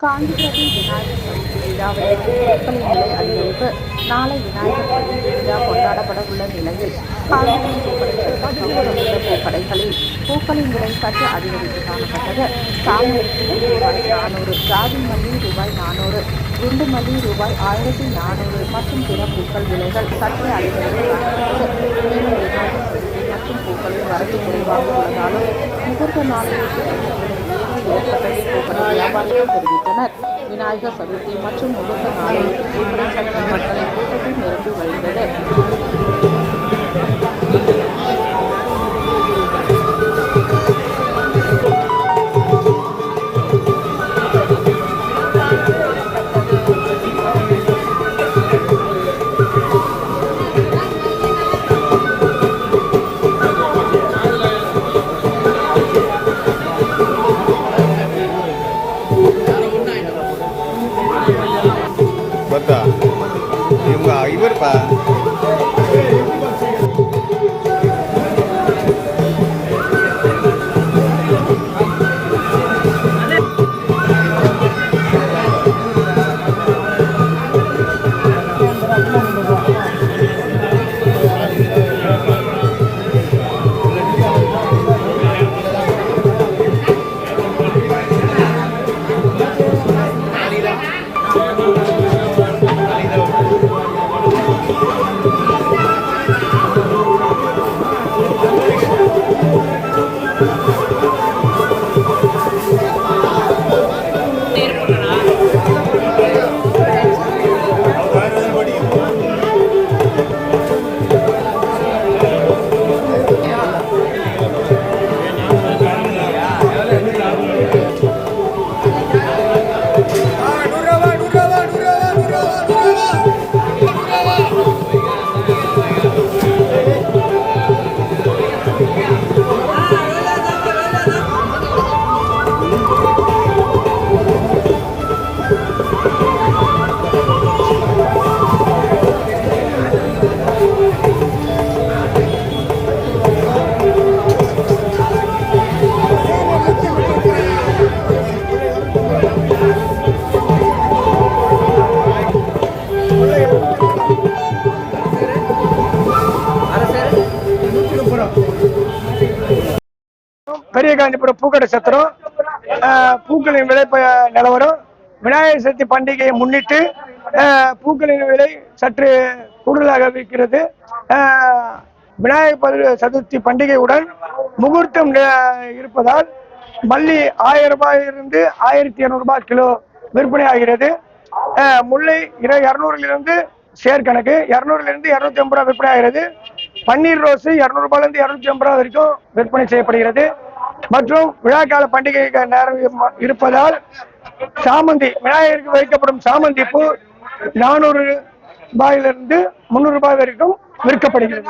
காஞ்சிபுரத்தில் விநாயகர் சதுர்த்தி விழாவையொட்டி பொருட்களின் விலை அதிகரிப்பு. நாளை விநாயகர் சதுர்த்தி விழா கொண்டாடப்பட உள்ள நிலையில் காஞ்சிபுரம் பூக்கடையில் உள்ள பூக்கடைகளில் பூக்களின் விலை சற்று அதிகரித்து காணப்பட்டது. சாமியரிசி ரூபாய் நானூறு ஜாதி மல்லி ரூபாய் குண்டு மல்லி ரூபாய் ஆயிரத்தி நானூறு மற்றும் பிற பூக்கள் விலைகள் சற்று அதிகரித்து மற்றும் பூக்களின் வரத்து குறைவாக உள்ளதாலும் முகூர்த்த நாளையொட்டி ஏற்பட்டதை வியாபாரிகள் தெரிவித்தனர். விநாயகர் சதுர்த்தி மற்றும் முகூர்த்த நாளில் பூக்கடை சற்று மக்களை கூட்டத்தில் நிரம்பி வழிந்தது. ಗೊತ್ತಾ ಇವ್ಗ ಇವ್ರಪ್ಪ பெரிய காஞ்சிபுரம் பூக்கடை சத்திரம் பூக்களின் விலை ப- நிலவரம். விநாயகர் சதுர்த்தி பண்டிகையை முன்னிட்டு பூக்களின் விலை சற்று கூடுதலாக விற்கிறது விநாயகர் பது- சதுர்த்தி பண்டிகையுடன் முகூர்த்தம் இருப்பதால் மல்லி ஆயிரம் ரூபாயிலிருந்து ஆயிரத்தி இரநூறுபா கிலோ விற்பனை ஆகிறது. முல்லை இரு இரநூறுலிருந்து சேர்க்கணக்கு இரநூறுலேருந்து இரநூத்தி ஐம்பது ரூபா விற்பனை ஆகிறது. பன்னீர் ரோஸு இரநூறுபாலேருந்து இரநூத்தி ஐம்பது ரூபா வரைக்கும் விற்பனை செய்யப்படுகிறது. மற்றும் விழாக்கால பண்டிகை நேரம் இரு- இருப்பதால் சாமந்தி விநாயகருக்கு வைக்கப்படும் சாமந்தி பூ நானூறு ரூபாயிலிருந்து முந்நூறு ரூபாய் வரைக்கும் விற்கப்படுகிறது.